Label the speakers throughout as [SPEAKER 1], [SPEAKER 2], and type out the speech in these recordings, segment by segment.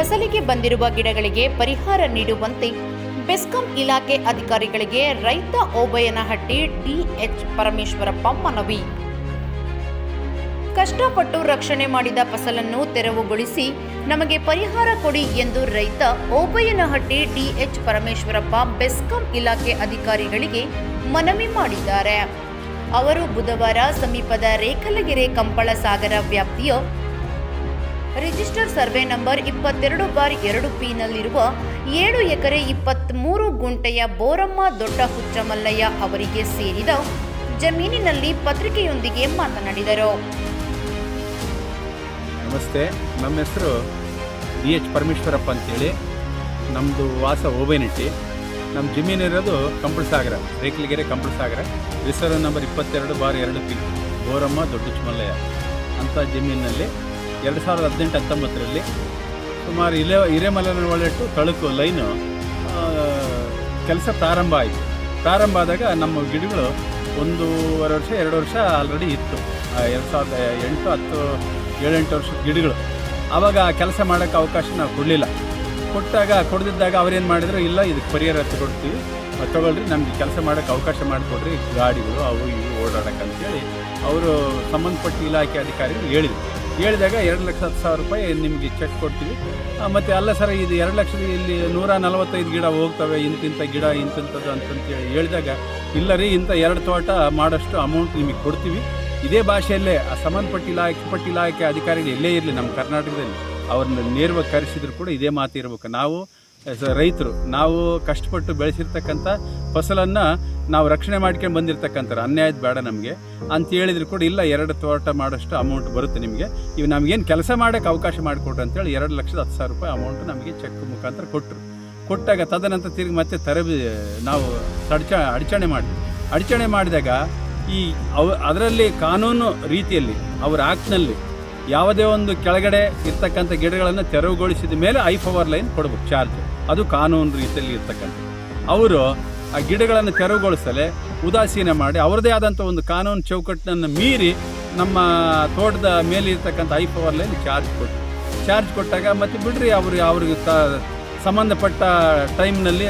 [SPEAKER 1] ಫಸಲಿಗೆ ಬಂದಿರುವ ಗಿಡಗಳಿಗೆ ಪರಿಹಾರ ನೀಡುವಂತೆ ಬೆಸ್ಕಾಂ ಇಲಾಖೆ ಅಧಿಕಾರಿಗಳಿಗೆ ರೈತ ಓಬಯ್ಯನಹಟ್ಟಿ ಡಿಎಚ್ ಪರಮೇಶ್ವರಪ್ಪ ಮನವಿ. ಕಷ್ಟಪಟ್ಟು ರಕ್ಷಣೆ ಮಾಡಿದ ಫಸಲನ್ನು ತೆರವುಗೊಳಿಸಿ ನಮಗೆ ಪರಿಹಾರ ಕೊಡಿ ಎಂದು ರೈತ ಓಬಯ್ಯನಹಟ್ಟಿ ಡಿಎಚ್ ಪರಮೇಶ್ವರಪ್ಪ ಬೆಸ್ಕಾಂ ಇಲಾಖೆ ಅಧಿಕಾರಿಗಳಿಗೆ ಮನವಿ ಮಾಡಿದ್ದಾರೆ. ಅವರು ಬುಧವಾರ ಸಮೀಪದ ರೇಖಲಗೆರೆ ಕಂಪಳ ಸಾಗರ ವ್ಯಾಪ್ತಿಯ ರಿಜಿಸ್ಟರ್ ಸರ್ವೆ ನಂಬರ್ ಇಪ್ಪತ್ತೆರಡು ಬಾರ್ ಎರಡು ಪಿನಲ್ಲಿರುವ ಏಳು ಎಕರೆ ಇಪ್ಪತ್ತ್ಮೂರು ಗುಂಟೆಯ ಬೋರಮ್ಮ ದೊಡ್ಡ ಹುಚ್ಚಮಲ್ಲಯ್ಯ ಅವರಿಗೆ ಸೇರಿದ ಜಮೀನಿನಲ್ಲಿ ಪತ್ರಿಕೆಯೊಂದಿಗೆ ಮಾತನಾಡಿದರು.
[SPEAKER 2] ನಮಸ್ತೆ, ನಮ್ಮ ಹೆಸರು ಡಿ ಎಚ್ ಪರಮೇಶ್ವರಪ್ಪ ಅಂತೇಳಿ. ನಮ್ಮದು ವಾಸ ಓಬೇನಿಟ್ಟಿ ನಮ್ಮ ಜಮೀನು ಇರೋದು ಕಂಪಳಸಾಗರ ರೇಖಲಗೆರೆ ಕಂಪಳಸಾಗರ ರಿಸರ್ವ್ ನಂಬರ್ ಇಪ್ಪತ್ತೆರಡು ಬಾರ್ ಎರಡು ಪಿ, ಬೋರಮ್ಮ ದೊಡ್ಡ ಚುಮಲ್ಲಯ್ಯ ಅಂಥ ಜಮೀನಿನಲ್ಲಿ ಎರಡು ಸಾವಿರದ ಹದಿನೆಂಟು, ಹತ್ತೊಂಬತ್ತರಲ್ಲಿ ಸುಮಾರು ಇಲೆ ಹಿರೇಮಲನ ಒಳ್ಳೆಟ್ಟು ತಳುಕು ಲೈನು ಕೆಲಸ ಪ್ರಾರಂಭ ಆಯಿತು. ಪ್ರಾರಂಭ ಆದಾಗ ನಮ್ಮ ಗಿಡಗಳು ಒಂದೂವರೆ ವರ್ಷ, ಎರಡು ವರ್ಷ ಆಲ್ರೆಡಿ ಇತ್ತು. ಎರಡು ಸಾವಿರದ ಎಂಟು, ಹತ್ತು, ಏಳೆಂಟು ವರ್ಷದ ಗಿಡಗಳು. ಆವಾಗ ಕೆಲಸ ಮಾಡೋಕ್ಕೆ ಅವಕಾಶ ನಾವು ಕೊಡಲಿಲ್ಲ. ಕೊಟ್ಟಾಗ, ಕೊಡದಿದ್ದಾಗ ಅವ್ರೇನು ಮಾಡಿದ್ರು, ಇಲ್ಲ, ಇದಕ್ಕೆ ಪರಿಹಾರ ಕೊಡ್ತೀವಿ. ತಗೊಳ್ರಿ, ನಮಗೆ ಕೆಲಸ ಮಾಡೋಕ್ಕೆ ಅವಕಾಶ ಮಾಡಿಕೊಡ್ರಿ, ಗಾಡಿಗಳು ಅವು ಇವು ಓಡಾಡಕ್ಕೆ ಅಂತೇಳಿ ಅವರು ಸಂಬಂಧಪಟ್ಟ ಇಲಾಖೆ ಅಧಿಕಾರಿಗಳು ಹೇಳಿದರು. ಹೇಳಿದಾಗ ಎರಡು ಲಕ್ಷ ಹತ್ತು ಸಾವಿರ ರೂಪಾಯಿ ನಿಮಗೆ ಚೆಕ್ ಕೊಡ್ತೀವಿ. ಮತ್ತು ಅಲ್ಲ ಸರ್, ಇದು ಎರಡು ಲಕ್ಷದ ಇಲ್ಲಿ ನೂರ ನಲವತ್ತೈದು ಗಿಡ ಹೋಗ್ತವೆ ಇಂತಿಂಥ ಗಿಡ ಇಂತಿಂಥದ್ದು ಅಂತಂತೇಳಿ ಹೇಳಿದಾಗ, ಇಲ್ಲ ರೀ ಇಂಥ ಎರಡು ತೋಟ ಮಾಡೋಷ್ಟು ಅಮೌಂಟ್ ನಿಮಗೆ ಕೊಡ್ತೀವಿ. ಇದೇ ಭಾಷೆಯಲ್ಲೇ, ಆ ಸಂಬಂಧಪಟ್ಟ ಇಲಾಖೆ, ಪಟ್ಟಿ ಇಲಾಖೆ ಅಧಿಕಾರಿಗಳು ಎಲ್ಲೇ ಇರಲಿ, ನಮ್ಮ ಕರ್ನಾಟಕದಲ್ಲಿ ಅವ್ರನ್ನ ನೇರವಾಗಿ ಕರೆಸಿದ್ರು ಕೂಡ ಇದೇ ಮಾತು ಇರಬೇಕು. ನಾವು ರೈತರು, ನಾವು ಕಷ್ಟಪಟ್ಟು ಬೆಳೆಸಿರ್ತಕ್ಕಂಥ ಫಸಲನ್ನು ನಾವು ರಕ್ಷಣೆ ಮಾಡ್ಕೊಂಡು ಬಂದಿರತಕ್ಕಂಥ ಅನ್ಯಾಯದ ಬೇಡ ನಮಗೆ. ಅಂತ ಹೇಳಿದ್ರು ಕೂಡ ಇಲ್ಲ, ಎರಡು ತೋಟ ಮಾಡೋಷ್ಟು ಅಮೌಂಟ್ ಬರುತ್ತೆ ನಿಮಗೆ. ಇವು ನಮಗೇನು ಕೆಲಸ ಮಾಡೋಕೆ ಅವಕಾಶ ಮಾಡಿಕೊಟ್ರು ಅಂತೇಳಿ ಎರಡು ಲಕ್ಷದ ಹತ್ತು ಸಾವಿರ ರೂಪಾಯಿ ಅಮೌಂಟ್ ನಮಗೆ ಚೆಕ್ ಮುಖಾಂತರ ಕೊಟ್ಟರು ಕೊಟ್ಟಾಗ ತದನಂತರ ತಿರುಗಿ ಮತ್ತೆ ತರಬಿ, ನಾವು ತಡಚ, ಅಡಚಣೆ ಮಾಡಿ ಅಡಚಣೆ ಮಾಡಿದಾಗ ಈ ಅವ, ಅದರಲ್ಲಿ ಕಾನೂನು ರೀತಿಯಲ್ಲಿ, ಅವರ ಆ್ಯಕ್ಟ್ನಲ್ಲಿ ಯಾವುದೇ ಒಂದು ಕೆಳಗಡೆ ಇರ್ತಕ್ಕಂಥ ಗಿಡಗಳನ್ನು ತೆರವುಗೊಳಿಸಿದ ಮೇಲೆ ಐ ಪವರ್ ಲೈನ್ ಕೊಡ್ಬೇಕು ಚಾರ್ಜ್. ಅದು ಕಾನೂನು ರೀತಿಯಲ್ಲಿ ಇರ್ತಕ್ಕಂಥ ಅವರು ಆ ಗಿಡಗಳನ್ನು ತೆರವುಗೊಳಿಸಲೇ, ಉದಾಸೀನ ಮಾಡಿ, ಅವರದೇ ಆದಂಥ ಒಂದು ಕಾನೂನು ಚೌಕಟ್ಟನ್ನು ಮೀರಿ ನಮ್ಮ ತೋಟದ ಮೇಲೆ ಇರ್ತಕ್ಕಂಥ ಐ ಪವರ್ ಲೈನ್ ಚಾರ್ಜ್ ಕೊಟ್ಟು, ಚಾರ್ಜ್ ಕೊಟ್ಟಾಗ ಮತ್ತು ಬಿಡ್ರಿ ಅವರು, ಅವ್ರಿಗೆ ತ, ಸಂಬಂಧಪಟ್ಟ ಟೈಮ್ನಲ್ಲಿ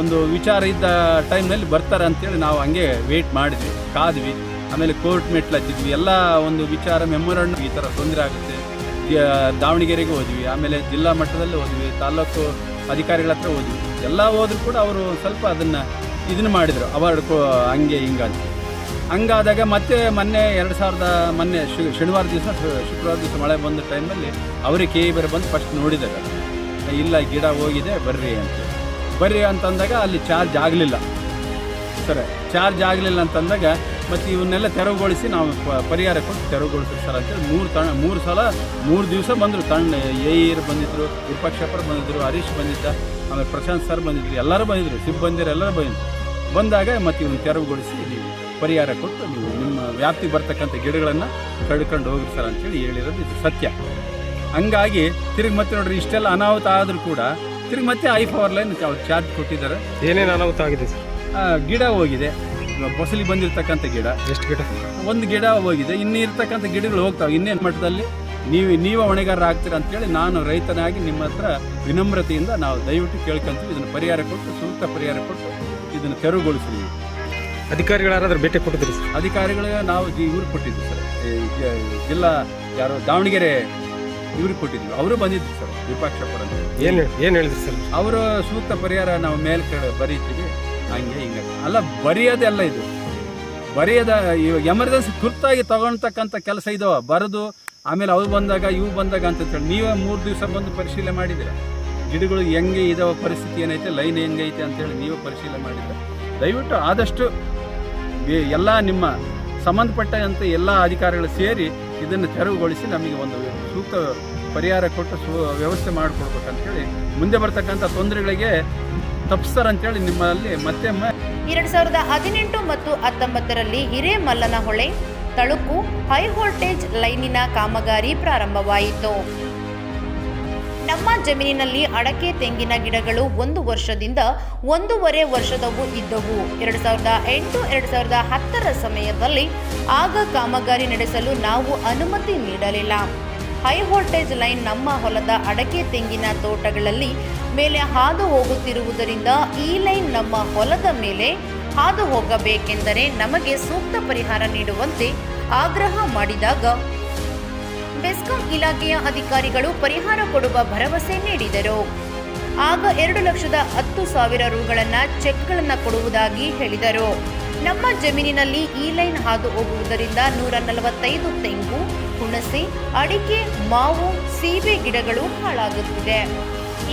[SPEAKER 2] ಒಂದು ವಿಚಾರ ಇದ್ದ ಟೈಮ್ನಲ್ಲಿ ಬರ್ತಾರೆ ಅಂತೇಳಿ ನಾವು ಹಂಗೆ ವೆಯ್ಟ್ ಮಾಡಿದ್ವಿ, ಕಾದ್ವಿ. ಆಮೇಲೆ ಕೋರ್ಟ್ ಮೆಟ್ಲು ಹಚ್ಚಿದ್ವಿ ಎಲ್ಲ ಒಂದು ವಿಚಾರ ಮೆಮೊರಂಡ್ ಈ ಥರ ತೊಂದರೆ ಆಗುತ್ತೆ. ದಾವಣಗೆರೆಗೆ ಹೋದ್ವಿ, ಆಮೇಲೆ ಜಿಲ್ಲಾ ಮಟ್ಟದಲ್ಲಿ ಹೋದ್ವಿ, ತಾಲೂಕು ಅಧಿಕಾರಿಗಳ ಹತ್ರ ಹೋದ್ವಿ ಎಲ್ಲ ಹೋದ್ರು ಕೂಡ ಅವರು ಸ್ವಲ್ಪ ಅದನ್ನು ಇದನ್ನು ಮಾಡಿದರು. ಅವಾರ್ಡ್ ಕೊ ಹಂಗೆ ಹಿಂಗಂತ ಹಂಗಾದಾಗ ಮತ್ತೆ ಮೊನ್ನೆ ಎರಡು ಸಾವಿರದ ಮೊನ್ನೆ ಶನಿವಾರ ದಿವಸ ಶುಕ್ರವಾರ ದಿವಸ ಮಳೆ ಬಂದ ಟೈಮಲ್ಲಿ ಅವರೇ ಕೆ ಬೇರೆ ಬಂದು ಫಸ್ಟ್ ನೋಡಿದಾಗ ಇಲ್ಲ, ಗಿಡ ಹೋಗಿದೆ, ಬರ್ರಿ ಅಂತ. ಬರ್ರಿ ಅಂತಂದಾಗ ಅಲ್ಲಿ ಚಾರ್ಜ್ ಆಗಲಿಲ್ಲ. ಸರಿ ಚಾರ್ಜ್ ಆಗಲಿಲ್ಲ ಅಂತಂದಾಗ ಮತ್ತು ಇವನ್ನೆಲ್ಲ ತೆರವುಗೊಳಿಸಿ ನಾವು ಪ- ಪರಿಹಾರ ಕೊಟ್ಟು ತೆರವುಗೊಳಿಸ್ತೀವಿ ಸರ್ ಅಂತೇಳಿ ಮೂರು ತಣ ಮೂರು ಸಲ ಮೂರು ದಿವಸ ಬಂದರು ತಣ್ಣ ಏರ್ ಬಂದಿದ್ದರು ವಿಪಕ್ಷಪರು ಬಂದಿದ್ದರು ಹರೀಶ್ ಬಂದಿದ್ದ ಆಮೇಲೆ ಪ್ರಶಾಂತ್ ಸರ್ ಬಂದಿದ್ರು ಎಲ್ಲರೂ ಬಂದಿದ್ದರು ಸಿಬ್ಬಂದಿರು ಎಲ್ಲರೂ ಬಂದಿದ್ದರು ಬಂದಾಗ ಮತ್ತು ಇವನ್ನ ತೆರವುಗೊಳಿಸಿ ನೀವು ಪರಿಹಾರ ಕೊಟ್ಟು ನೀವು ನಿಮ್ಮ ವ್ಯಾಪ್ತಿಗೆ ಬರ್ತಕ್ಕಂಥ ಗಿಡಗಳನ್ನು ಕಡ್ಕೊಂಡು ಹೋಗಿ ಸರ್ ಅಂತೇಳಿ ಹೇಳಿರೋದು ಇದು ಸತ್ಯ. ಹಂಗಾಗಿ ತಿರುಗಿ ಮತ್ತೆ ನೋಡ್ರಿ ಇಷ್ಟೆಲ್ಲ ಅನಾಹುತ ಆದರೂ ಕೂಡ ತಿರುಗಿ ಮತ್ತೆ ಐ ಪವರ್ ಲೈನ್ ಅವ್ರು ಚಾರ್ಜ್ ಕೊಟ್ಟಿದ್ದಾರೆ.
[SPEAKER 3] ಏನೇನು ಅನಾಹುತ ಆಗಿದೆ ಸರ್?
[SPEAKER 2] ಗಿಡ ಹೋಗಿದೆ. ಫಸಲಿ ಬಂದಿರತಕ್ಕಂಥ ಗಿಡ.
[SPEAKER 3] ಎಷ್ಟು ಗಿಡ?
[SPEAKER 2] ಒಂದು ಗಿಡ ಹೋಗಿದೆ. ಇನ್ನು ಇರ್ತಕ್ಕಂಥ ಗಿಡಗಳು ಹೋಗ್ತಾವೆ. ಇನ್ನೇನು ಮಟ್ಟದಲ್ಲಿ? ನೀವು ನೀವೇ ಹೊಣೆಗಾರ ಆಗ್ತೀರ ಅಂತೇಳಿ ನಾನು ರೈತನಾಗಿ ನಿಮ್ಮ ಹತ್ರ ವಿನಮ್ರತೆಯಿಂದ ನಾವು ದಯವಿಟ್ಟು ಕೇಳ್ಕೊಂತೀವಿ. ಇದನ್ನು ಪರಿಹಾರ ಕೊಟ್ಟು ಸೂಕ್ತ ಪರಿಹಾರ ಕೊಟ್ಟು ಇದನ್ನು ತೆರವುಗೊಳಿಸಿ ನೀವು
[SPEAKER 3] ಅಧಿಕಾರಿಗಳು ಯಾರಾದ್ರೂ ಭೇಟಿ ಕೊಟ್ಟಿದ್ರಿ ಸರ್?
[SPEAKER 2] ಅಧಿಕಾರಿಗಳಿಗೆ ನಾವು ಇವ್ರಿಗೆ ಕೊಟ್ಟಿದ್ವಿ ಸರ್. ಜಿಲ್ಲಾ ಯಾರು ದಾವಣಗೆರೆ ಇವ್ರಿಗೆ ಕೊಟ್ಟಿದ್ವಿ. ಅವರು ಬಂದಿದ್ರು ಸರ್ ವಿಪಕ್ಷ ಪರ
[SPEAKER 3] ಏನು ಏನು ಹೇಳಿದ್ರಿ ಸರ್?
[SPEAKER 2] ಅವರು ಸೂಕ್ತ ಪರಿಹಾರ ನಾವು ಮೇಲ್ಕಡೆ ಬರೀತೀವಿ. ಹಂಗೆ ಹಿಂಗೆ. ಅಲ್ಲ, ಬರೆಯೋದೆಲ್ಲ ಇದು. ಬರೆಯೋದ ಇವಾಗ ಎಮರ್ಜೆನ್ಸಿ ತುರ್ತಾಗಿ ತಗೊಳ್ತಕ್ಕಂಥ ಕೆಲಸ ಇದಾವ. ಬರೆದು, ಆಮೇಲೆ ಅವು ಬಂದಾಗ, ಇವು ಬಂದಾಗ ಅಂತ ಹೇಳಿ ನೀವೇ ಮೂರು ದಿವಸ ಬಂದು ಪರಿಶೀಲನೆ ಮಾಡಿದ್ದೀರ? ಗಿಡಗಳು ಹೆಂಗೆ ಇದಾವ, ಪರಿಸ್ಥಿತಿ ಏನೈತೆ, ಲೈನ್ ಹೆಂಗೈತೆ ಅಂತೇಳಿ ನೀವೇ ಪರಿಶೀಲನೆ ಮಾಡಿದ್ರೆ ದಯವಿಟ್ಟು ಆದಷ್ಟು ಎಲ್ಲ ನಿಮ್ಮ ಸಂಬಂಧಪಟ್ಟಂಥ ಎಲ್ಲ ಅಧಿಕಾರಿಗಳು ಸೇರಿ ಇದನ್ನು ತೆರವುಗೊಳಿಸಿ ನಮಗೆ ಒಂದು ಸೂಕ್ತ ಪರಿಹಾರ ಕೊಟ್ಟು ಸು ವ್ಯವಸ್ಥೆ ಮಾಡಿಕೊಡ್ಬೇಕಂತೇಳಿ ಮುಂದೆ ಬರ್ತಕ್ಕಂಥ ತೊಂದರೆಗಳಿಗೆ ತಪ್ಪಿಸ್ತಾರಂತೇಳಿ ನಿಮ್ಮಲ್ಲಿ ಮತ್ತೆ
[SPEAKER 1] ಎರಡ್ ಸಾವಿರದ ಹದಿನೆಂಟು ಮತ್ತು ಹತ್ತೊಂಬತ್ತರಲ್ಲಿ ಹಿರೇಮಲ್ಲನಹೊಳೆ ತಳುಕು ಹೈ ವೋಲ್ಟೇಜ್ ಲೈನಿನ ಕಾಮಗಾರಿ ಪ್ರಾರಂಭವಾಯಿತು. ನಮ್ಮ ಜಮೀನಿನಲ್ಲಿ ಅಡಕೆ ತೆಂಗಿನ ಗಿಡಗಳು ಒಂದು ವರ್ಷದಿಂದ ಒಂದೂವರೆ ವರ್ಷದವು ಇದ್ದವು. ಎರಡು ಸಾವಿರದ ಎಂಟು, ಎರಡು ಸಾವಿರದ ಹತ್ತರ ಸಮಯದಲ್ಲಿ ಆಗ ಕಾಮಗಾರಿ ನಡೆಸಲು ನಾವು ಅನುಮತಿ ನೀಡಲಿಲ್ಲ. ಹೈ ವೋಲ್ಟೇಜ್ ಲೈನ್ ನಮ್ಮ ಹೊಲದ ಅಡಕೆ ತೆಂಗಿನ ತೋಟಗಳಲ್ಲಿ ಮೇಲೆ ಹಾದು ಹೋಗುತ್ತಿರುವುದರಿಂದ ಈ ಲೈನ್ ನಮ್ಮ ಹೊಲದ ಮೇಲೆ ಹಾದು ಹೋಗಬೇಕೆಂದರೆ ನಮಗೆ ಸೂಕ್ತ ಪರಿಹಾರ ನೀಡುವಂತೆ ಆಗ್ರಹ ಮಾಡಿದಾಗ ಬೆಸ್ಕಾಂ ಇಲಾಖೆಯ ಅಧಿಕಾರಿಗಳು ಪರಿಹಾರ ಕೊಡುವ ಭರವಸೆ ನೀಡಿದರು. ಆಗ ಎರಡು ಲಕ್ಷದ ಹತ್ತು ಸಾವಿರ ರುಗಳನ್ನು ಚೆಕ್ಗಳನ್ನು ಕೊಡುವುದಾಗಿ ಹೇಳಿದರು. ನಮ್ಮ ಜಮೀನಿನಲ್ಲಿ ಈ ಲೈನ್ ಹಾದು ಹೋಗುವುದರಿಂದ ನೂರ ನಲವತ್ತೈದು ತೆಂಗು ಹುಣಸೆ, ಅಡಿಕೆ, ಮಾವು, ಸೀಬೆ ಗಿಡಗಳು ಹಾಳಾಗುತ್ತಿದೆ.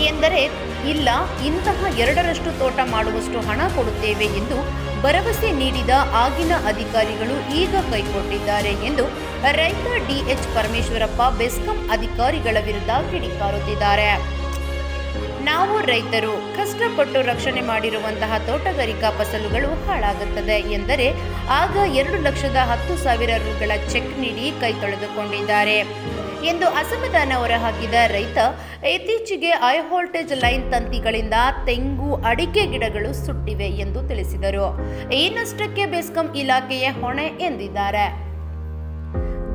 [SPEAKER 1] ಎಂದರೆ, ಇಲ್ಲ, ಇಂತಹ ಎರಡರಷ್ಟು ತೋಟ ಮಾಡುವಷ್ಟು ಹಣ ಕೊಡುತ್ತೇವೆ ಎಂದು ಭರವಸೆ ನೀಡಿದ ಆಗಿನ ಅಧಿಕಾರಿಗಳು ಈಗ ಕೈಕೊಟ್ಟಿದ್ದಾರೆ ಎಂದು ರೈತ ಡಿಎಚ್ ಪರಮೇಶ್ವರಪ್ಪ ಬೆಸ್ಕಾಂ ಅಧಿಕಾರಿಗಳ ವಿರುದ್ಧ ಕಿಡಿಕಾರುತ್ತಿದ್ದಾರೆ. ನಾವು ರೈತರು ಕಷ್ಟಪಟ್ಟು ರಕ್ಷಣೆ ಮಾಡಿರುವಂತಹ ತೋಟಗಾರಿಕಾ ಫಸಲುಗಳು ಹಾಳಾಗುತ್ತದೆ ಎಂದರೆ ಆಗ ಎರಡು ಲಕ್ಷದ ಹತ್ತು ಸಾವಿರ ರುಗಳ ಚೆಕ್ ನೀಡಿ ಕೈ ತೊಳೆದುಕೊಂಡಿದ್ದಾರೆ ಎಂದು ಅಸಮಾಧಾನ ಹೊರಹಾಕಿದ ರೈತ, ಇತ್ತೀಚೆಗೆ ಹೈ ವೋಲ್ಟೇಜ್ ಲೈನ್ ತಂತಿಗಳಿಂದ ತೆಂಗು, ಅಡಿಕೆ ಗಿಡಗಳು ಸುಟ್ಟಿವೆ ಎಂದು ತಿಳಿಸಿದರು. ಈ ನಷ್ಟಕ್ಕೆ ಬೆಸ್ಕಾಂ ಇಲಾಖೆಯ ಹೊಣೆ ಎಂದಿದ್ದಾರೆ.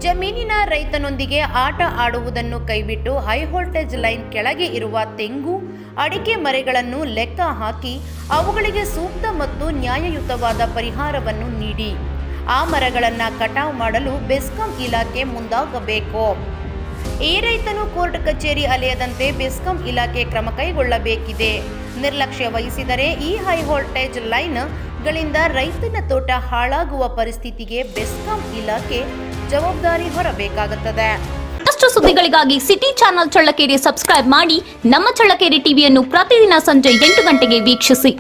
[SPEAKER 1] ಜಮೀನಿನ ರೈತನೊಂದಿಗೆ ಆಟ ಆಡುವುದನ್ನು ಕೈಬಿಟ್ಟು ಹೈ ವೋಲ್ಟೇಜ್ ಲೈನ್ ಕೆಳಗೆ ಇರುವ ತೆಂಗು, ಅಡಿಕೆ ಮರೆಗಳನ್ನು ಲೆಕ್ಕ ಹಾಕಿ ಅವುಗಳಿಗೆ ಸೂಕ್ತ ಮತ್ತು ನ್ಯಾಯಯುತವಾದ ಪರಿಹಾರವನ್ನು ನೀಡಿ. ಆ ಮರಗಳನ್ನು ಕಟಾವು ಮಾಡಲು ಬೆಸ್ಕಾಂ ಇಲಾಖೆ ಮುಂದಾಗಬೇಕು. ಈ ರೈತನು ಕೋರ್ಟ್ ಕಚೇರಿ ಅಲೆಯದಂತೆ ಬೆಸ್ಕಾಂ ಇಲಾಖೆ ಕ್ರಮ ಕೈಗೊಳ್ಳಬೇಕಿದೆ. ನಿರ್ಲಕ್ಷ್ಯ ವಹಿಸಿದರೆ ಈ ಹೈ ವೋಲ್ಟೇಜ್ ಲೈನ್ ಗಳಿಂದ ರೈತನ ತೋಟ ಹಾಳಾಗುವ ಪರಿಸ್ಥಿತಿಗೆ ಬೆಸ್ಕಾಂ ಇಲಾಖೆ ಜವಾಬ್ದಾರಿ ಹೊರಬೇಕಾಗುತ್ತದೆ.
[SPEAKER 4] ಮತ್ತಷ್ಟು ಸುದ್ದಿಗಳಿಗಾಗಿ ಸಿಟಿ ಚಾನೆಲ್ ಚಳ್ಳಕೆರೆ ಸಬ್ಸ್ಕ್ರೈಬ್ ಮಾಡಿ ನಮ್ಮ ಚಳ್ಳಕೆರೆ ಟಿವಿಯನ್ನು ಪ್ರತಿದಿನ ಸಂಜೆ ಎಂಟು ಗಂಟೆಗೆ ವೀಕ್ಷಿಸಿ.